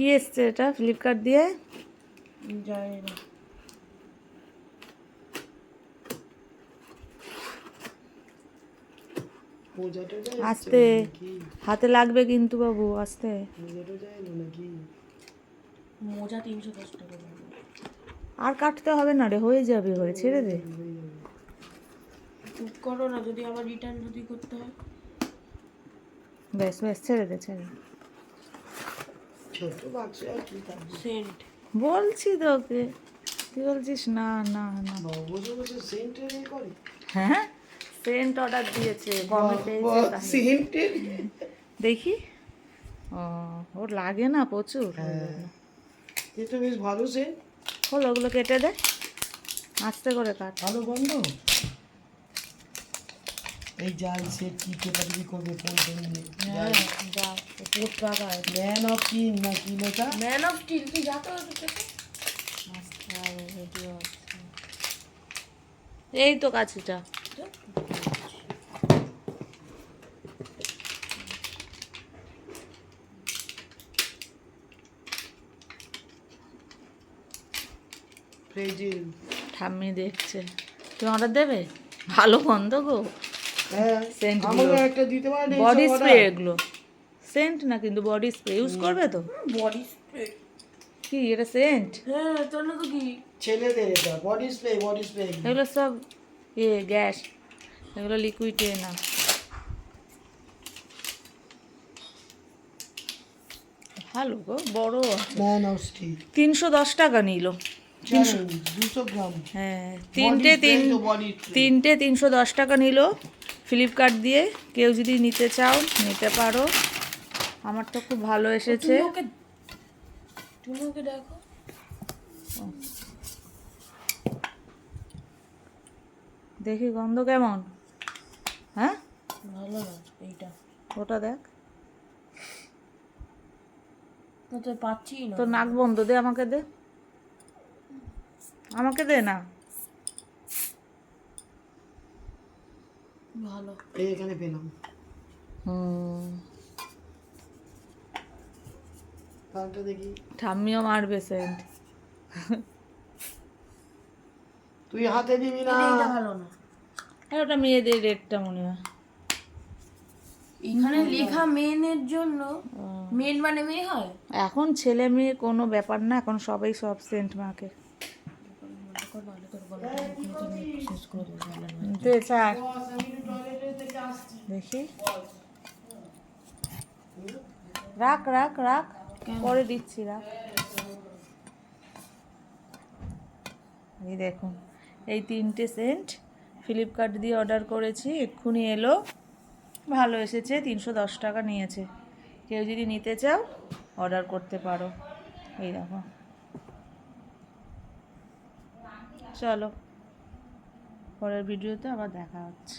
কি এসছে এটা? ফ্লিপকার্ট দিয়ে? জানি না আস্তে। হাতে লাগবে কিন্তু বাবু আস্তে। মোজা তিনশো দশ টাকা আর কাটতে হবে না রে হয়ে যাবে হয়ে ছেড়ে দে। করো না যদি আবার রিটার্ন যদি করতে হয়। ব্যাস ব্যাস ছেড়ে দে ছেড়ে দে। ছোট বাক্স কি সেন্ট। বলছি তোকে। তুই বলছিস না না না। বাবা বসে বসে সেন্টের এ করে। হ্যাঁ? সেন্ট অর্ডার দিয়েছে কমে পেয়েছে তাই। দেখি। ও ওর লাগে না প্রচুর। হ্যাঁ। এটা বেশ ভালো সেন্ট। হলো ওগুলো কেটে দে। আস্তে করে কাট। ভালো বন্ধ? এই জাল সেট কি কেটারি করবে ফোন করে নিয়ে। হ্যাঁ যা কোট লাগায় ম্যান অফ কিং না কি লেখা ম্যান অফ স্টিল তুই যা তো ভিডিও এই তো কাছিটা ফ্রেজিল ঠাম্মি দেখছে। তুমি অর্ডার দেবে? ভালো বন্ধ গো। হ্যাঁ পারেন বডি স্প্রে এগুলো। সেন্ট না কিন্তু বডি স্প্রে ইউজ করবে তো? বডি স্প্রে কি এটা সেন্ট হ্যাঁ তোর না তো কি? ছেলেদের এটা বডি স্প্রে বডি স্প্রে এগুলো। সব ইয়ে গ্যাস। এগুলো লিকুইডে না। ভালো গো বড়। তিনশো দশ টাকা নিল। দুশো গ্রাম। হ্যাঁ তিনটে তিন তিনটে তিনশো দশ টাকা নিল। ফ্লিপকার্ট দিয়ে কেউ যদি নিতে চাও নিতে পারো। আমার তো খুব ভালো এসেছে। তুমি ওকে দেখো। দেখি গন্ধ কেমন? হ্যাঁ? ভালো এইটা। ওটা দেখ। তো পাচ্ছি না। তোর নাক বন্ধ দে আমাকে দে। আমাকে দে না। ভালো। এই এখানে পেলাম। কালটা দেখি। ঠাম্মিও মারবে সেন্ট। তুই হাতে দিবি না। ভালো না। আর ওটা মেয়েদের রেটটা মনে হয়। এখানে লেখা মেনের জন্য। মেন মানে মেয়ে হয়? এখন ছেলে মেয়ে কোনো ব্যাপার না এখন সবাই সব সেন্ট মাকে। দে দেখি। রাখ রাখ রাখ। পরে দিচ্ছি রাখ। এই দেখুন এই তিনটে সেন্ট ফ্লিপকার্ট দিয়ে অর্ডার করেছি এক্ষুনি এলো। ভালো এসেছে তিনশো দশ টাকা নিয়েছে। কেউ যদি নিতে চাও অর্ডার করতে পারো। এই দেখো। চলো পরের ভিডিওতে আবার দেখা হচ্ছে।